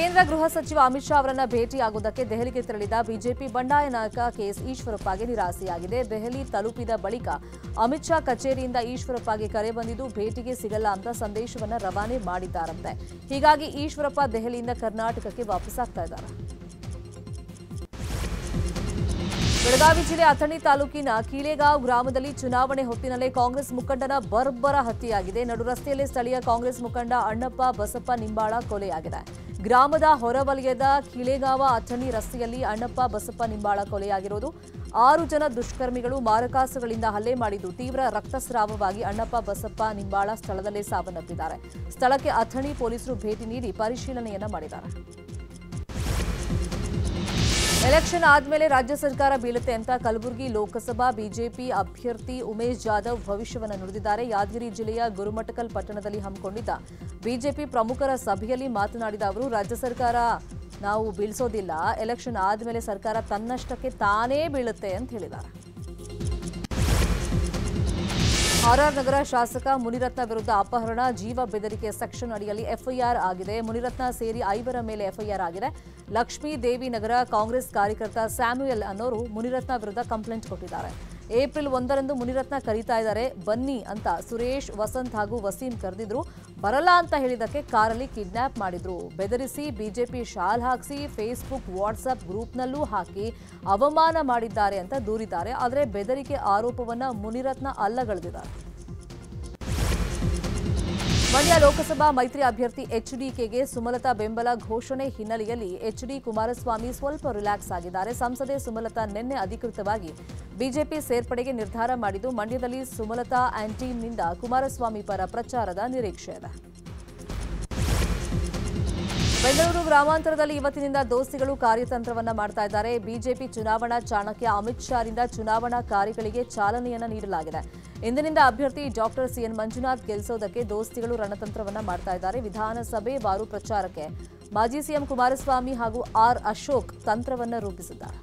ಕೇಂದ್ರ ಗೃಹ ಸಚಿವ ಅಮಿತ್ ಶಾ ಅವರನ್ನು ಭೇಟಿಯಾಗುವುದಕ್ಕೆ ದೆಹಲಿಗೆ ತೆರಳಿದ ಬಿಜೆಪಿ ಬಂಡಾಯ ನಾಯಕ ಕೆಎಸ್ ಈಶ್ವರಪ್ಪಗೆ ನಿರಾಸೆಯಾಗಿದೆ. ದೆಹಲಿ ತಲುಪಿದ ಬಳಿಕ ಅಮಿತ್ ಶಾ ಕಚೇರಿಯಿಂದ ಈಶ್ವರಪ್ಪಗೆ ಕರೆ ಬಂದಿದ್ದು ಭೇಟಿಗೆ ಸಿಗಲ್ಲ ಅಂತ ಸಂದೇಶವನ್ನ ರವಾನೆ ಮಾಡಿದ್ದಾರಂತೆ. ಹೀಗಾಗಿ ಈಶ್ವರಪ್ಪ ದೆಹಲಿಯಿಂದ ಕರ್ನಾಟಕಕ್ಕೆ ವಾಪಸ್ಸಾಗ್ತಾ ಇದ್ದಾರೆ. ಬೆಳಗಾವಿ ಜಿಲ್ಲೆ ಅಥಣಿ ತಾಲೂಕಿನ ಕೀಳೆಗಾಂವ್ ಗ್ರಾಮದಲ್ಲಿ ಚುನಾವಣೆ ಹೊತ್ತಿನಲ್ಲೇ ಕಾಂಗ್ರೆಸ್ ಮುಖಂಡನ ಬರ್ಬರ ಹತ್ಯೆಯಾಗಿದೆ. ನಡು ರಸ್ತೆಯಲ್ಲೇ ಸ್ಥಳೀಯ ಕಾಂಗ್ರೆಸ್ ಮುಖಂಡ ಅಣ್ಣಪ್ಪ ಬಸಪ್ಪ ನಿಂಬಾಳ ಕೊಲೆಯಾಗಿದೆ. ಗ್ರಾಮದ ಹೊರವಲಯದ ಕಿಳೆಗಾವ ಅಥಣಿ ರಸ್ತೆಯಲ್ಲಿ ಅಣ್ಣಪ್ಪ ಬಸಪ್ಪ ನಿಂಬಾಳ ಕೊಲೆಯಾಗಿರೋದು. ಆರು ಜನ ದುಷ್ಕರ್ಮಿಗಳು ಮಾರಕಾಸುಗಳಿಂದ ಹಲ್ಲೆ ಮಾಡಿದ್ದು. ತೀವ್ರ ರಕ್ತಸ್ರಾವವಾಗಿ ಅಣ್ಣಪ್ಪ ಬಸಪ್ಪ ನಿಂಬಾಳ ಸ್ಥಳದಲ್ಲೇ ಸಾವನ್ನಪ್ಪಿದ್ದಾರೆ. ಸ್ಥಳಕ್ಕೆ ಅಥಣಿ ಪೊಲೀಸರು ಭೇಟಿ ನೀಡಿ ಪರಿಶೀಲನೆಯನ್ನ ಮಾಡಿದ್ದಾರೆ. ಎಲೆಕ್ಷನ್ ಆದಮೇಲೆ ರಾಜ್ಯ ಸರ್ಕಾರ ಬೀಳುತ್ತೆ ಅಂತ ಕಲಬುರಗಿ ಲೋಕಸಭಾ ಬಿಜೆಪಿ ಅಭ್ಯರ್ಥಿ ಉಮೇಶ್ ಜಾಧವ್ ಭವಿಷ್ಯವನ್ನು ನುಡಿದಿದ್ದಾರೆ. ಯಾದಗಿರಿ ಜಿಲ್ಲೆಯ ಗುರುಮಠಕಲ್ ಪಟ್ಟಣದಲ್ಲಿ ಹಮ್ಮಿಕೊಂಡಿದ್ದ ಬಿಜೆಪಿ ಪ್ರಮುಖರ ಸಭೆಯಲ್ಲಿ ಮಾತನಾಡಿದ ಅವರು, ರಾಜ್ಯ ಸರ್ಕಾರ ನಾವು ಬೀಳಿಸೋದಿಲ್ಲ. ಎಲೆಕ್ಷನ್ ಆದಮೇಲೆ ಸರ್ಕಾರ ತನ್ನಷ್ಟಕ್ಕೆ ತಾನೇ ಬೀಳುತ್ತೆ ಅಂತ ಹೇಳಿದ್ದಾರೆ. ಆರ್ಆರ್ ನಗರ ಶಾಸಕ ಮುನಿರತ್ನ ವಿರುದ್ಧ ಅಪಹರಣ, ಜೀವ ಬೆದರಿಕೆ ಸೆಕ್ಷನ್ ಅಡಿಯಲ್ಲಿ ಎಫ್ಐಆರ್ ಆಗಿದೆ. ಮುನಿರತ್ನ ಸೇರಿ ಐವರ ಮೇಲೆ ಎಫ್ಐಆರ್ ಆಗಿದೆ. ಲಕ್ಷ್ಮೀ ದೇವಿ ನಗರ ಕಾಂಗ್ರೆಸ್ ಕಾರ್ಯಕರ್ತ ಸ್ಯಾಮ್ಯುಯಲ್ ಅನ್ನೋರು ಮುನಿರತ್ನ ವಿರುದ್ಧ ಕಂಪ್ಲೇಂಟ್ ಕೊಟ್ಟಿದ್ದಾರೆ. ಏಪ್ರಿಲ್ ಒಂದರಂದು ಮುನಿರತ್ನ ಕರೀತಾ ಇದ್ದಾರೆ. ಬನ್ನಿ ಅಂತ ಸುರೇಶ್, ವಸಂತ್ ಹಾಗೂ ವಸೀಂ ಕರೆದಿದ್ರು. ಬರಲ್ಲ ಅಂತ ಹೇಳಿದಕ್ಕೆ ಕಾರಲ್ಲಿ ಕಿಡ್ನಾಪ್ ಮಾಡಿದ್ರು. ಬೆದರಿಸಿ ಬಿಜೆಪಿ ಶಾಲ್ ಹಾಕಿಸಿ ಫೇಸ್ಬುಕ್ ವಾಟ್ಸಪ್ ಗ್ರೂಪ್ನಲ್ಲೂ ಹಾಕಿ ಅವಮಾನ ಮಾಡಿದ್ದಾರೆ ಅಂತ ದೂರಿದ್ದಾರೆ. ಆದರೆ ಬೆದರಿಕೆ ಆರೋಪವನ್ನು ಮುನಿರತ್ನ ಅಲ್ಲಗಳೆದಿದ್ದಾರೆ. ಮಂಡ್ಯ ಲೋಕಸಭಾ ಮೈತ್ರಿ ಅಭ್ಯರ್ಥಿ ಎಚ್ಡಿಕೆಗೆ ಸುಮಲತಾ ಬೆಂಬಲ ಘೋಷಣೆ ಹಿನ್ನೆಲೆಯಲ್ಲಿ ಎಚ್ಡಿ ಕುಮಾರಸ್ವಾಮಿ ಸ್ವಲ್ಪ ರಿಲ್ಯಾಕ್ಸ್ ಆಗಿದ್ದಾರೆ. ಸಂಸದೆ ಸುಮಲತಾ ನಿನ್ನೆ ಅಧಿಕೃತವಾಗಿ ಬಿಜೆಪಿ ಸೇರ್ಪಡೆಗೆ ನಿರ್ಧಾರ ಮಾಡಿದ್ದು, ಮಂಡ್ಯದಲ್ಲಿ ಸುಮಲತಾ ಆ್ಯಂಡ್ ಟೀಮ್ನಿಂದ ಕುಮಾರಸ್ವಾಮಿ ಪರ ಪ್ರಚಾರದ ನಿರೀಕ್ಷೆ ಇದೆ. ಬೆಂಗಳೂರು ಗ್ರಾಮಾಂತರದಲ್ಲಿ ಇವತ್ತಿನಿಂದ ದೋಸ್ತಿಗಳು ಕಾರ್ಯತಂತ್ರವನ್ನ ಮಾಡ್ತಾ ಇದ್ದಾರೆ. ಬಿಜೆಪಿ ಚುನಾವಣಾ ಚಾಣಕ್ಯ ಅಮಿತ್ ಶಾರಿಂದ ಚುನಾವಣಾ ಕಾರ್ಯಗಳಿಗೆ ಚಾಲನೆಯನ್ನ ನೀಡಲಾಗಿದೆ. ಇಂದಿನಿಂದ ಅಭ್ಯರ್ಥಿ ಡಾಕ್ಟರ್ ಸಿಎನ್ ಮಂಜುನಾಥ್ ಗೆಲ್ಲಿಸೋದಕ್ಕೆ ದೋಸ್ತಿಗಳು ರಣತಂತ್ರವನ್ನ ಮಾಡ್ತಾ ಇದ್ದಾರೆ. ವಿಧಾನಸಭೆ ವಾರು ಪ್ರಚಾರಕ್ಕೆ ಮಾಜಿ ಸಿಎಂ ಕುಮಾರಸ್ವಾಮಿ ಹಾಗೂ ಆರ್ ಅಶೋಕ್ ತಂತ್ರವನ್ನ ರೂಪಿಸಿದ್ದಾರೆ.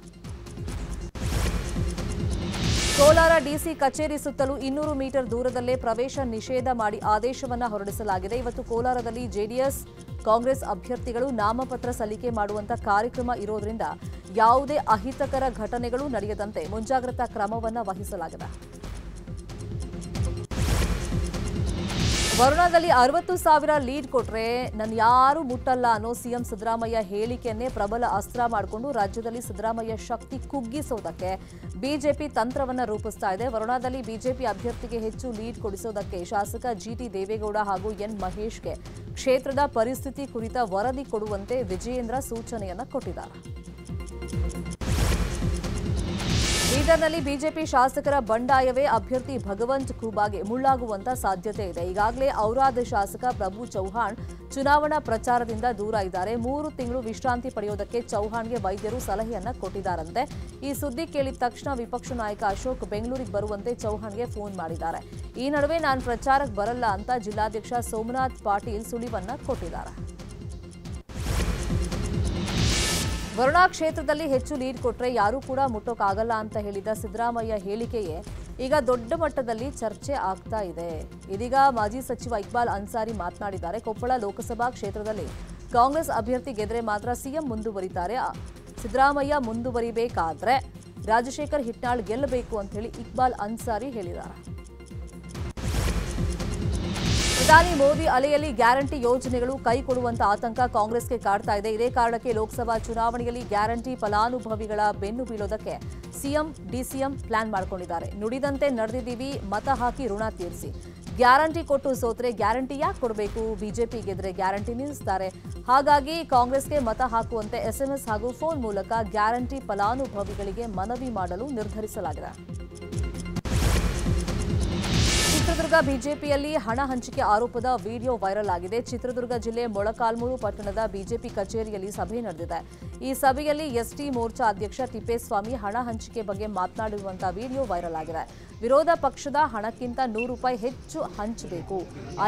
ಕೋಲಾರ ಡಿಸಿ ಕಚೇರಿ ಸುತ್ತಲೂ ಇನ್ನೂರು ಮೀಟರ್ ದೂರದಲ್ಲೇ ಪ್ರವೇಶ ನಿಷೇಧ ಮಾಡಿ ಆದೇಶವನ್ನ ಹೊರಡಿಸಲಾಗಿದೆ. ಇವತ್ತು ಕೋಲಾರದಲ್ಲಿ ಜೆಡಿಎಸ್, ಕಾಂಗ್ರೆಸ್ ಅಭ್ಯರ್ಥಿಗಳು ನಾಮಪತ್ರ ಸಲ್ಲಿಕೆ ಮಾಡುವಂತ ಕಾರ್ಯಕ್ರಮ ಇರೋದ್ರಿಂದ ಯಾವುದೇ ಅಹಿತಕರ ಘಟನೆಗಳು ನಡೆಯದಂತೆ ಮುಂಜಾಗ್ರತಾ ಕ್ರಮವನ್ನು ವಹಿಸಲಾಗಿದೆ. ವರುಣಾದಲ್ಲಿ ಅರವತ್ತು ಸಾವಿರ ಲೀಡ್ ಕೊಟ್ರೆ ನಾನು ಯಾರು ಮುಟ್ಟಲ್ಲ ಅನ್ನೋ ಸಿಎಂ ಸಿದ್ದರಾಮಯ್ಯ ಹೇಳಿಕೆಯನ್ನೇ ಪ್ರಬಲ ಅಸ್ತ್ರ ಮಾಡಿಕೊಂಡು ರಾಜ್ಯದಲ್ಲಿ ಸಿದ್ದರಾಮಯ್ಯ ಶಕ್ತಿ ಕುಗ್ಗಿಸೋದಕ್ಕೆ ಬಿಜೆಪಿ ತಂತ್ರವನ್ನ ರೂಪಿಸ್ತಾ ಇದೆ. ವರುಣಾದಲ್ಲಿ ಬಿಜೆಪಿ ಅಭ್ಯರ್ಥಿಗೆ ಹೆಚ್ಚು ಲೀಡ್ ಕೊಡಿಸೋದಕ್ಕೆ ಶಾಸಕ ಜಿಟಿ ದೇವೇಗೌಡ ಹಾಗೂ ಎನ್ ಮಹೇಶ್ಗೆ ಕ್ಷೇತ್ರದ ಪರಿಸ್ಥಿತಿ ಕುರಿತ ವರದಿ ಕೊಡುವಂತೆ ವಿಜಯೇಂದ್ರ ಸೂಚನೆಯನ್ನ ಕೊಟ್ಟಿದ್ದಾರೆ. ಬೀದರ್ನಲ್ಲಿ ಬಿಜೆಪಿ ಶಾಸಕರ ಬಂಡಾಯವೇ ಅಭ್ಯರ್ಥಿ ಭಗವಂತ್ ಖೂಬಾಗೆ ಮುಳ್ಳಾಗುವಂತ ಸಾಧ್ಯತೆ ಇದೆ. ಈಗಾಗಲೇ ಔರಾದ್ ಶಾಸಕ ಪ್ರಭು ಚೌಹಾಣ್ ಚುನಾವಣಾ ಪ್ರಚಾರದಿಂದ ದೂರ ಇದ್ದಾರೆ. ಮೂರು ತಿಂಗಳು ವಿಶ್ರಾಂತಿ ಪಡೆಯೋದಕ್ಕೆ ಚೌಹಾಣ್ಗೆ ವೈದ್ಯರು ಸಲಹೆಯನ್ನ ಕೊಟ್ಟಿದ್ದಾರಂತೆ. ಈ ಸುದ್ದಿ ಕೇಳಿದ ತಕ್ಷಣ ವಿಪಕ್ಷ ನಾಯಕ ಅಶೋಕ್ ಬೆಂಗಳೂರಿಗೆ ಬರುವಂತೆ ಚೌಹಾಣ್ಗೆ ಫೋನ್ ಮಾಡಿದ್ದಾರೆ. ಈ ನಡುವೆ ನಾನು ಪ್ರಚಾರಕ್ಕೆ ಬರಲ್ಲ ಅಂತ ಜಿಲ್ಲಾಧ್ಯಕ್ಷ ಸೋಮನಾಥ್ ಪಾಟೀಲ್ ಸುಳಿವನ್ನ ಕೊಟ್ಟಿದ್ದಾರೆ. ವರುಣಾ ಕ್ಷೇತ್ರದಲ್ಲಿ ಹೆಚ್ಚು ಲೀಡ್ ಕೊಟ್ರೆ ಯಾರೂ ಕೂಡ ಮುಟ್ಟೋಕ್ಕಾಗಲ್ಲ ಅಂತ ಹೇಳಿದ ಸಿದ್ದರಾಮಯ್ಯ ಹೇಳಿಕೆಯೇ ಈಗ ದೊಡ್ಡ ಮಟ್ಟದಲ್ಲಿ ಚರ್ಚೆ ಆಗ್ತಾ ಇದೆ. ಇದೀಗ ಮಾಜಿ ಸಚಿವ ಇಕ್ಬಾಲ್ ಅನ್ಸಾರಿ ಮಾತನಾಡಿದ್ದಾರೆ. ಕೊಪ್ಪಳ ಲೋಕಸಭಾ ಕ್ಷೇತ್ರದಲ್ಲಿ ಕಾಂಗ್ರೆಸ್ ಅಭ್ಯರ್ಥಿ ಗೆದ್ರೆ ಮಾತ್ರ ಸಿಎಂ ಮುಂದುವರಿತಾರೆ. ಸಿದ್ದರಾಮಯ್ಯ ಮುಂದುವರಿಬೇಕಾದ್ರೆ ರಾಜಶೇಖರ್ ಹಿಟ್ನಾಳ್ ಗೆಲ್ಲಬೇಕು ಅಂತ ಹೇಳಿ ಇಕ್ಬಾಲ್ ಅನ್ಸಾರಿ ಹೇಳಿದ್ದಾರೆ. ಪ್ರಧಾನಿ ಮೋದಿ ಅಲೆಯಲ್ಲಿ ಗ್ಯಾರಂಟಿ ಯೋಜನೆಗಳು ಕೈ ಕೊಡುವಂತ ಆತಂಕ ಕಾಂಗ್ರೆಸ್ಗೆ ಕಾಡ್ತಾ ಇದೆ. ಇದೇ ಕಾರಣಕ್ಕೆ ಲೋಕಸಭಾ ಚುನಾವಣೆಯಲ್ಲಿ ಗ್ಯಾರಂಟಿ ಫಲಾನುಭವಿಗಳ ಬೆನ್ನು ಬೀಳೋದಕ್ಕೆ ಸಿಎಂ, ಡಿಸಿಎಂ ಪ್ಲಾನ್ ಮಾಡ್ಕೊಂಡಿದ್ದಾರೆ. ನುಡಿದಂತೆ ನಡೆದಿದ್ದೀವಿ, ಮತ ಹಾಕಿ ಋಣ ತೀರಿಸಿ. ಗ್ಯಾರಂಟಿ ಕೊಟ್ಟು ಸೋತ್ರೆ ಗ್ಯಾರಂಟಿ ಯಾಕೆ ಕೊಡಬೇಕು? ಬಿಜೆಪಿ ಗೆದ್ರೆ ಗ್ಯಾರಂಟಿ ನಿಲ್ಲಿಸ್ತಾರೆ. ಹಾಗಾಗಿ ಕಾಂಗ್ರೆಸ್ಗೆ ಮತ ಹಾಕುವಂತೆ ಎಸ್ಎಂಎಸ್ ಹಾಗೂ ಫೋನ್ ಮೂಲಕ ಗ್ಯಾರಂಟಿ ಫಲಾನುಭವಿಗಳಿಗೆ ಮನವಿ ಮಾಡಲು ನಿರ್ಧರಿಸಲಾಗಿದೆ. ಚಿತ್ರದುರ್ಗ ಬಿಜೆಪಿಯಲ್ಲಿ ಹಣ ಹಂಚಿಕೆ ಆರೋಪದ ವಿಡಿಯೋ ವೈರಲ್ ಆಗಿದೆ. ಚಿತ್ರದುರ್ಗ ಜಿಲ್ಲೆ ಮೊಳಕಾಲ್ಮೂರು ಪಟ್ಟಣದ ಬಿಜೆಪಿ ಕಚೇರಿಯಲ್ಲಿ ಸಭೆ ನಡೆದಿದೆ. ಈ ಸಭೆಯಲ್ಲಿ ಎಸ್ಟಿ ಮೋರ್ಚಾ ಅಧ್ಯಕ್ಷ ತಿಪ್ಪೇಸ್ವಾಮಿ ಹಣ ಹಂಚಿಕೆ ಬಗ್ಗೆ ಮಾತನಾಡಿರುವಂತಹ ವಿಡಿಯೋ ವೈರಲ್ ಆಗಿದೆ. ವಿರೋಧ ಪಕ್ಷದ ಹಣಕ್ಕಿಂತ ನೂರು ರೂಪಾಯಿ ಹೆಚ್ಚು ಹಂಚಬೇಕು.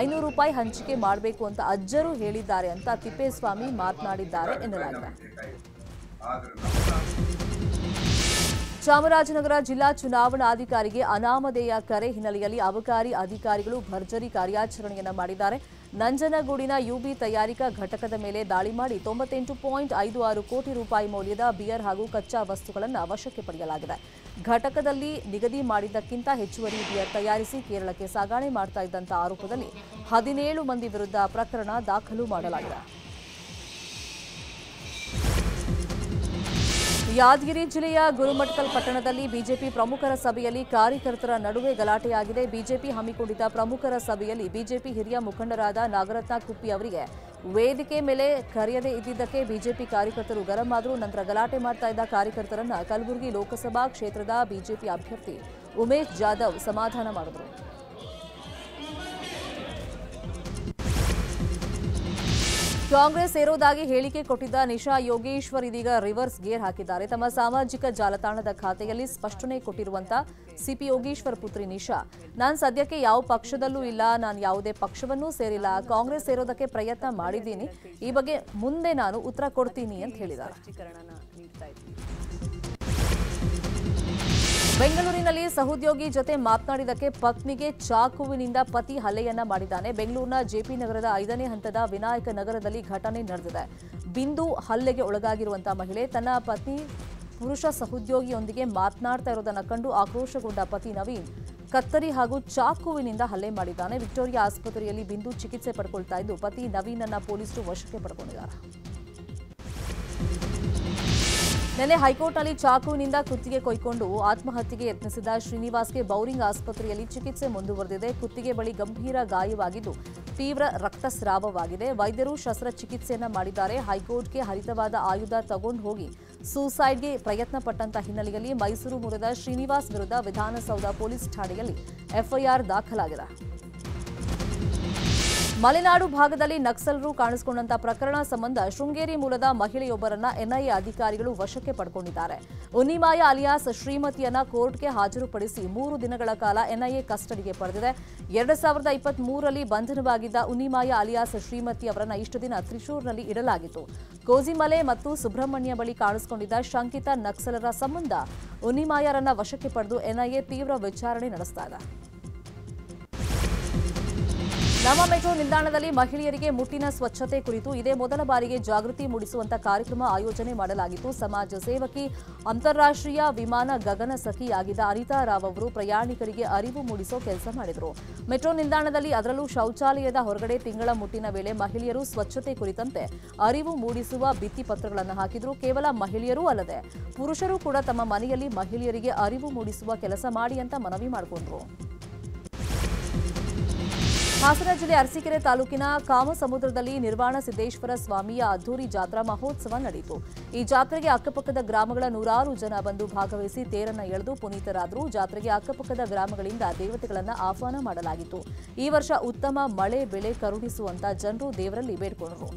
ಐನೂರು ರೂಪಾಯಿ ಹಂಚಿಕೆ ಮಾಡಬೇಕು ಅಂತ ಅಜ್ಜರು ಹೇಳಿದ್ದಾರೆ ಅಂತ ತಿಪ್ಪೇಸ್ವಾಮಿ ಮಾತನಾಡಿದ್ದಾರೆ ಎನ್ನಲಾಗಿದೆ. ಚಾಮರಾಜನಗರ ಜಿಲ್ಲಾ ಚುನಾವಣಾಧಿಕಾರಿಗೆ ಅನಾಮಧೇಯ ಕರೆ ಹಿನ್ನೆಲೆಯಲ್ಲಿ ಅಬಕಾರಿ ಅಧಿಕಾರಿಗಳು ಭರ್ಜರಿ ಕಾರ್ಯಾಚರಣೆಯನ್ನು ಮಾಡಿದ್ದಾರೆ. ನಂಜನಗೂಡಿನ ಯುಬಿ ತಯಾರಿಕಾ ಘಟಕದ ಮೇಲೆ ದಾಳಿ ಮಾಡಿ ತೊಂಬತ್ತೆಂಟು ಪಾಯಿಂಟ್ ಐದು ಆರು ಕೋಟಿ ರೂಪಾಯಿ ಮೌಲ್ಯದ ಬಿಯರ್ ಹಾಗೂ ಕಚ್ಚಾ ವಸ್ತುಗಳನ್ನು ವಶಕ್ಕೆ ಪಡೆಯಲಾಗಿದೆ. ಘಟಕದಲ್ಲಿ ನಿಗದಿ ಮಾಡಿದ್ದಕ್ಕಿಂತ ಹೆಚ್ಚುವರಿ ಬಿಯರ್ ತಯಾರಿಸಿ ಕೇರಳಕ್ಕೆ ಸಾಗಾಣೆ ಮಾಡ್ತಾ ಇದ್ದಂಥ ಆರೋಪದಲ್ಲಿ ಹದಿನೇಳು ಮಂದಿ ವಿರುದ್ಧ ಪ್ರಕರಣ ದಾಖಲು ಮಾಡಲಾಗಿದೆ. ಯಾದಗಿರಿ ಜಿಲ್ಲೆಯ ಗುರುಮಠಕಲ್ ಪಟ್ಟಣದಲ್ಲಿ ಬಿಜೆಪಿ ಪ್ರಮುಖರ ಸಭೆಯಲ್ಲಿ ಕಾರ್ಯಕರ್ತರ ನಡುವೆ ಗಲಾಟೆಯಾಗಿದೆ. ಬಿಜೆಪಿ ಹಮ್ಮಿಕೊಂಡಿದ್ದ ಪ್ರಮುಖರ ಸಭೆಯಲ್ಲಿ ಬಿಜೆಪಿ ಹಿರಿಯ ಮುಖಂಡರಾದ ನಾಗರತ್ನ ಕುಪ್ಪಿ ಅವರಿಗೆ ವೇದಿಕೆ ಮೇಲೆ ಕರೆಯದೇ ಇದ್ದಿದ್ದಕ್ಕೆ ಬಿಜೆಪಿ ಕಾರ್ಯಕರ್ತರು ಗರಂ ಆದರೂ ನಂತರ ಗಲಾಟೆ ಮಾಡ್ತಾ ಇದ್ದ ಕಾರ್ಯಕರ್ತರನ್ನ ಕಲಬುರಗಿ ಲೋಕಸಭಾ ಕ್ಷೇತ್ರದ ಬಿಜೆಪಿ ಅಭ್ಯರ್ಥಿ ಉಮೇಶ್ ಜಾಧವ್ ಸಮಾಧಾನ ಮಾಡಿದರು. ಕಾಂಗ್ರೆಸ್ ಸೇರೋದಾಗಿ ಹೇಳಿಕೆ ಕೊಟ್ಟಿದ್ದ ನಿಶಾ ಯೋಗೇಶ್ವರ್ ಇದೀಗ ರಿವರ್ಸ್ ಗೇರ್ ಹಾಕಿದ್ದಾರೆ. ತಮ್ಮ ಸಾಮಾಜಿಕ ಜಾಲತಾಣದ ಖಾತೆಯಲ್ಲಿ ಸ್ಪಷ್ಟನೆ ಕೊಟ್ಟಿರುವಂತ ಸಿಪಿ ಯೋಗೇಶ್ವರ್ ಪುತ್ರಿ ನಿಶಾ. ನಾನು ಸದ್ಯಕ್ಕೆ ಯಾವ ಪಕ್ಷದಲ್ಲೂ ಇಲ್ಲ, ನಾನು ಯಾವುದೇ ಪಕ್ಷವನ್ನೂ ಸೇರಿಲ್ಲ. ಕಾಂಗ್ರೆಸ್ ಸೇರೋದಕ್ಕೆ ಪ್ರಯತ್ನ ಮಾಡಿದ್ದೀನಿ. ಈ ಬಗ್ಗೆ ಮುಂದೆ ನಾನು ಉತ್ತರ ಕೊಡ್ತೀನಿ ಅಂತ ಹೇಳಿದ್ದಾರೆ. ಬೆಂಗಳೂರಿನಲ್ಲಿ ಸಹೋದ್ಯೋಗಿ ಜೊತೆ ಮಾತನಾಡಿದಕ್ಕೆ ಪತ್ನಿಗೆ ಚಾಕುವಿನಿಂದ ಪತಿ ಹಲ್ಲೆಯನ್ನ ಮಾಡಿದ್ದಾನೆ. ಬೆಂಗಳೂರಿನ ಜೆಪಿ ನಗರದ ಐದನೇ ಹಂತದ ವಿನಾಯಕ ನಗರದಲ್ಲಿ ಘಟನೆ ನಡೆದಿದೆ. ಬಿಂದು ಹಲ್ಲೆಗೆ ಒಳಗಾಗಿರುವಂತಹ ಮಹಿಳೆ ತನ್ನ ಪತಿ ಪುರುಷ ಸಹೋದ್ಯೋಗಿಯೊಂದಿಗೆ ಮಾತನಾಡ್ತಾ ಇರೋದನ್ನ ಕಂಡು ಆಕ್ರೋಶಗೊಂಡ ಪತಿ ನವೀನ್ ಕತ್ತರಿ ಹಾಗೂ ಚಾಕುವಿನಿಂದ ಹಲ್ಲೆ ಮಾಡಿದ್ದಾನೆ. ವಿಕ್ಟೋರಿಯಾ ಆಸ್ಪತ್ರೆಯಲ್ಲಿ ಬಿಂದು ಚಿಕಿತ್ಸೆ ಪಡ್ಕೊಳ್ತಾ ಇದ್ದು, ಪತಿ ನವೀನನ್ನ ಪೊಲೀಸರು ವಶಕ್ಕೆ ಪಡ್ಕೊಂಡಿದ್ದಾರೆ. ನಿನ್ನೆ ಹೈಕೋರ್ಟ್ನಲ್ಲಿ ಚಾಕುವಿನಿಂದ ಕುತ್ತಿಗೆ ಕೊಯ್ಕೊಂಡು ಆತ್ಮಹತ್ಯೆಗೆ ಯತ್ನಿಸಿದ ಶ್ರೀನಿವಾಸ್ಗೆ ಬೌರಿಂಗ್ ಆಸ್ಪತ್ರೆಯಲ್ಲಿ ಚಿಕಿತ್ಸೆ ಮುಂದುವರೆದಿದೆ. ಕುತ್ತಿಗೆ ಬಳಿ ಗಂಭೀರ ಗಾಯವಾಗಿದ್ದು ತೀವ್ರ ರಕ್ತಸ್ರಾವವಾಗಿದೆ. ವೈದ್ಯರು ಶಸ್ತ್ರಚಿಕಿತ್ಸೆಯನ್ನ ಮಾಡಿದ್ದಾರೆ. ಹೈಕೋರ್ಟ್ಗೆ ಹರಿತವಾದ ಆಯುಧ ತಗೊಂಡು ಹೋಗಿ ಸೂಸೈಡ್ಗೆ ಪ್ರಯತ್ನ ಪಟ್ಟಂತ ಹಿನ್ನೆಲೆಯಲ್ಲಿ ಮೈಸೂರು ಮೂಲದ ಶ್ರೀನಿವಾಸ್ ವಿರುದ್ಧ ವಿಧಾನಸೌಧ ಪೊಲೀಸ್ ಠಾಣೆಯಲ್ಲಿ ಎಫ್ಐಆರ್ ದಾಖಲಾಗಿದೆ. ಮಲೆನಾಡು ಭಾಗದಲ್ಲಿ ನಕ್ಸಲರು ಕಾಣಿಸಿಕೊಂಡಂತ ಪ್ರಕರಣ ಸಂಬಂಧ ಶೃಂಗೇರಿ ಮೂಲದ ಮಹಿಳೆಯೊಬ್ಬರನ್ನ ಎನ್ಐಎ ಅಧಿಕಾರಿಗಳು ವಶಕ್ಕೆ ಪಡ್ಕೊಂಡಿದ್ದಾರೆ. ಉನ್ನಿಮಾಯ ಅಲಿಯಾಸ್ ಶ್ರೀಮತಿಯನ್ನ ಕೋರ್ಟ್ಗೆ ಹಾಜರುಪಡಿಸಿ ಮೂರು ದಿನಗಳ ಕಾಲ ಎನ್ಐಎ ಕಸ್ಟಡಿಗೆ ಪಡೆದಿದೆ. ಎರಡ್ ಸಾವಿರದ ಇಪ್ಪತ್ತ್ ಮೂರರಲ್ಲಿ ಬಂಧನವಾಗಿದ್ದ ಉನ್ನಿಮಾಯ ಅಲಿಯಾಸ್ ಶ್ರೀಮತಿ ಅವರನ್ನ ಇಷ್ಟು ದಿನ ತ್ರಿಶೂರ್ನಲ್ಲಿ ಇಡಲಾಗಿತ್ತು. ಕೋಜಿಮಲೆ ಮತ್ತು ಸುಬ್ರಹ್ಮಣ್ಯ ಬಳಿ ಕಾಣಿಸಿಕೊಂಡಿದ್ದ ಶಂಕಿತ ನಕ್ಸಲರ ಸಂಬಂಧ ಉನ್ನಿಮಾಯರನ್ನ ವಶಕ್ಕೆ ಪಡೆದು ಎನ್ಐಎ ತೀವ್ರ ವಿಚಾರಣೆ ನಡೆಸ್ತಾ ನಮ್ಮ ಮೆಟ್ರೋ ನಿಲ್ದಾಣದಲ್ಲಿ ಮಹಿಳೆಯರಿಗೆ ಮುಟ್ಟಿನ ಸ್ವಚ್ಛತೆ ಕುರಿತು ಇದೇ ಮೊದಲ ಬಾರಿಗೆ ಜಾಗೃತಿ ಮೂಡಿಸುವಂತ ಕಾರ್ಯಕ್ರಮ ಆಯೋಜನೆ ಮಾಡಲಾಗಿತ್ತು. ಸಮಾಜ ಸೇವಕಿ, ಅಂತಾರಾಷ್ಟ್ರೀಯ ವಿಮಾನ ಗಗನ ಸಖಿಯಾಗಿದ್ದ ಅನಿತಾ ರಾವ್ ಅವರು ಪ್ರಯಾಣಿಕರಿಗೆ ಅರಿವು ಮೂಡಿಸೋ ಕೆಲಸ ಮಾಡಿದರು. ಮೆಟ್ರೋ ನಿಲ್ದಾಣದಲ್ಲಿ ಅದರಲ್ಲೂ ಶೌಚಾಲಯದ ಹೊರಗಡೆ ತಿಂಗಳ ಮುಟ್ಟಿನ ವೇಳೆ ಮಹಿಳೆಯರು ಸ್ವಚ್ಛತೆ ಕುರಿತಂತೆ ಅರಿವು ಮೂಡಿಸುವ ಭಿತ್ತಿಪತ್ರಗಳನ್ನು ಹಾಕಿದ್ರು. ಕೇವಲ ಮಹಿಳೆಯರೂ ಅಲ್ಲದೆ ಪುರುಷರು ಕೂಡ ತಮ್ಮ ಮನೆಯಲ್ಲಿ ಮಹಿಳೆಯರಿಗೆ ಅರಿವು ಮೂಡಿಸುವ ಕೆಲಸ ಮಾಡಿ ಅಂತ ಮನವಿ ಮಾಡಿಕೊಂಡ್ರು. ಹಾಸನ ಜಿಲ್ಲೆ ಅರಸೀಕೆರೆ ತಾಲೂಕಿನ ಕಾಮಸಮುದ್ರದಲ್ಲಿ ನಿರ್ವಾಣ ಸಿದ್ದೇಶ್ವರ ಸ್ವಾಮಿಯ ಅದ್ದೂರಿ ಜಾತ್ರಾ ಮಹೋತ್ಸವ ನಡೆಯಿತು. ಈ ಜಾತ್ರೆಗೆ ಅಕ್ಕಪಕ್ಕದ ಗ್ರಾಮಗಳ ನೂರಾರು ಜನ ಬಂದು ಭಾಗವಹಿಸಿ ತೇರನ್ನ ಎಳೆದು ಪುನೀತರಾದರು. ಜಾತ್ರೆಗೆ ಅಕ್ಕಪಕ್ಕದ ಗ್ರಾಮಗಳಿಂದ ದೇವತೆಗಳನ್ನು ಆಹ್ವಾನ ಮಾಡಲಾಗಿತ್ತು. ಈ ವರ್ಷ ಉತ್ತಮ ಮಳೆ, ಬೆಳೆ ಕರುಣಿಸುವಂತ ಜನರು ದೇವರಲ್ಲಿ ಬೇಡ್ಕೊಂಡರು.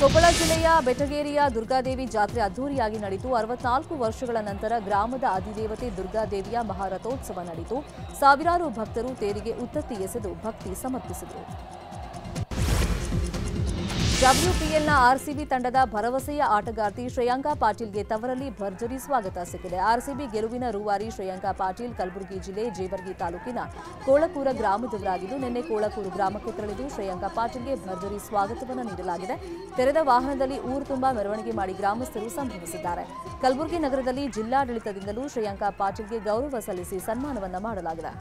ಕೊಪ್ಪಳ ಜಿಲ್ಲೆಯ ಬೆಟಗೇರಿಯ ದುರ್ಗಾದೇವಿ ಜಾತ್ರೆ ಅದ್ದೂರಿಯಾಗಿ ನಡೆಯಿತು ಅರವತ್ನಾಲ್ಕು ವರ್ಷಗಳ ನಂತರ ಗ್ರಾಮದ ಅಧಿದೇವತೆ ದುರ್ಗಾದೇವಿಯ ಮಹಾರಥೋತ್ಸವ ನಡೆಯಿತು ಸಾವಿರಾರು ಭಕ್ತರು ತೇರಿಗೆ ಉತ್ತತ್ತಿ ಎಸೆದು ಭಕ್ತಿ ಸಮರ್ಪಿಸಿದರು. ಡಬ್ಲ್ಯೂಪಿಎಲ್ನ ಆರ್ಸಿಬಿ ತಂಡದ ಭರವಸೆಯ ಆಟಗಾರ್ತಿ ಶ್ರೇಯಾಂಕಾ ಪಾಟೀಲ್ಗೆ ತವರಲ್ಲಿ ಭರ್ಜರಿ ಸ್ವಾಗತ ಸಿಕ್ಕಿದೆ. ಆರ್ಸಿಬಿ ಗೆಲುವಿನ ರೂವಾರಿ ಶ್ರೇಯಾಂಕಾ ಪಾಟೀಲ್ ಕಲಬುರಗಿ ಜಿಲ್ಲೆ ಜೇವರ್ಗಿ ತಾಲೂಕಿನ ಕೋಳಕೂರ ಗ್ರಾಮದವರಾಗಿದ್ದು, ನಿನ್ನೆ ಕೋಳಕೂರು ಗ್ರಾಮಕ್ಕೆ ತೆರಳಿದ್ದು ಶ್ರೇಯಾಂಕಾ ಪಾಟೀಲ್ಗೆ ಭರ್ಜರಿ ಸ್ವಾಗತವನ್ನು ನೀಡಲಾಗಿದೆ. ತೆರೆದ ವಾಹನದಲ್ಲಿ ಊರು ತುಂಬಾ ಮೆರವಣಿಗೆ ಮಾಡಿ ಗ್ರಾಮಸ್ಥರು ಸಂಭ್ರಮಿಸಿದ್ದಾರೆ. ಕಲಬುರಗಿ ನಗರದಲ್ಲಿ ಜಿಲ್ಲಾಡಳಿತದಿಂದಲೂ ಶ್ರೇಯಾಂಕಾ ಪಾಟೀಲ್ಗೆ ಗೌರವ ಸಲ್ಲಿಸಿ ಸನ್ಮಾನವನ್ನು ಮಾಡಲಾಗಿದೆ.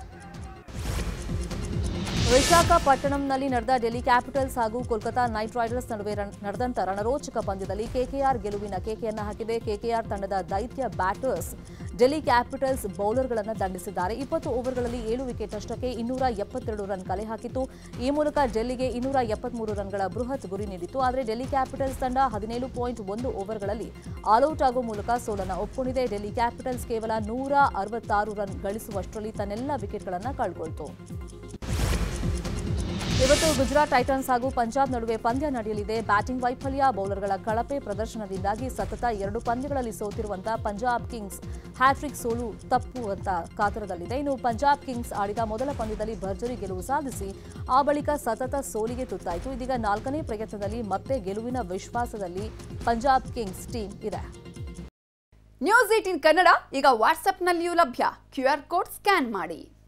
ವಿಶಾಖಪಟ್ಟಣಂನಲ್ಲಿ ನಡೆದ ಡೆಲ್ಲಿ ಕ್ಯಾಪಿಟಲ್ಸ್ ಹಾಗೂ ಕೋಲ್ಕತಾ ನೈಟ್ ರೈಡರ್ಸ್ ನಡುವೆ ನಡೆದಂತ ರಣರೋಚಕ ಪಂದ್ಯದಲ್ಲಿ ಕೆಕೆಆರ್ ಗೆಲುವಿನ ಕೇಕೆಯನ್ನು ಹಾಕಿದೆ ಕೆಕೆಆರ್ ತಂಡದ ದೈತ್ಯ ಬ್ಯಾಟರ್ಸ್ ಡೆಲ್ಲಿ ಕ್ಯಾಪಿಟಲ್ಸ್ ಬೌಲರ್ಗಳನ್ನು ದಂಡಿಸಿದ್ದಾರೆ. ಇಪ್ಪತ್ತು ಓವರ್ಗಳಲ್ಲಿ ಏಳು ವಿಕೆಟ್ ಅಷ್ಟಕ್ಕೆ ಇನ್ನೂರ ಎಪ್ಪತ್ತೆರಡು ರನ್ ಕಲೆ ಹಾಕಿತು ಈ ಮೂಲಕ ಡೆಲ್ಲಿಗೆ ಇನ್ನೂರ ಎಪ್ಪತ್ಮೂರು ರನ್ಗಳ ಬೃಹತ್ ಗುರಿ ನೀಡಿತ್ತು. ಆದರೆ ಡೆಲ್ಲಿ ಕ್ಯಾಪಿಟಲ್ಸ್ ತಂಡ ಹದಿನೇಳು ಪಾಯಿಂಟ್ ಒಂದು ಓವರ್ಗಳಲ್ಲಿ ಆಲ್ಔಟ್ ಆಗುವ ಮೂಲಕ ಸೋಲನ್ನು ಒಪ್ಪಿಕೊಂಡಿದೆ ಡೆಲ್ಲಿ ಕ್ಯಾಪಿಟಲ್ಸ್ ಕೇವಲ ನೂರ ಅರವತ್ತಾರು ರನ್ ಗಳಿಸುವಷ್ಟರಲ್ಲಿ ತನ್ನೆಲ್ಲ ವಿಕೆಟ್ಗಳನ್ನು ಕಳ್ಕೊಳ್ತು. ಇವತ್ತು ಗುಜರಾತ್ ಟೈಟನ್ಸ್ ಹಾಗೂ ಪಂಜಾಬ್ ನಡುವೆ ಪಂದ್ಯ ನಡೆಯಲಿದೆ. ಬ್ಯಾಟಿಂಗ್ ವೈಫಲ್ಯ, ಬೌಲರ್ಗಳ ಕಳಪೆ ಪ್ರದರ್ಶನದಿಂದಾಗಿ ಸತತ ಎರಡು ಪಂದ್ಯಗಳಲ್ಲಿ ಸೋತಿರುವಂತಹ ಪಂಜಾಬ್ ಕಿಂಗ್ಸ್ ಹ್ಯಾಟ್ರಿಕ್ ಸೋಲು ತಪ್ಪುವಂತ ಕಾತರದಲ್ಲಿದೆ. ಇನ್ನು ಪಂಜಾಬ್ ಕಿಂಗ್ಸ್ ಆಡಿದ ಮೊದಲ ಪಂದ್ಯದಲ್ಲಿ ಭರ್ಜರಿ ಗೆಲುವು ಸಾಧಿಸಿ ಆ ಬಳಿಕ ಸತತ ಸೋಲಿಗೆ ತುತ್ತಾಯಿತು. ಇದೀಗ ನಾಲ್ಕನೇ ಪ್ರಯತ್ನದಲ್ಲಿ ಮತ್ತೆ ಗೆಲುವಿನ ವಿಶ್ವಾಸದಲ್ಲಿ ಪಂಜಾಬ್ ಕಿಂಗ್ಸ್ ಟೀಮ್ ಇದೆ. ನ್ಯೂಸ್ ಏಟಿನ್ ಕನ್ನಡ, ಈಗ ವಾಟ್ಸ್ಆಪ್ನಲ್ಲಿಯೂ ಲಭ್ಯ. ಕ್ಯೂ ಆರ್ ಕೋಡ್ ಸ್ಕ್ಯಾನ್ ಮಾಡಿ.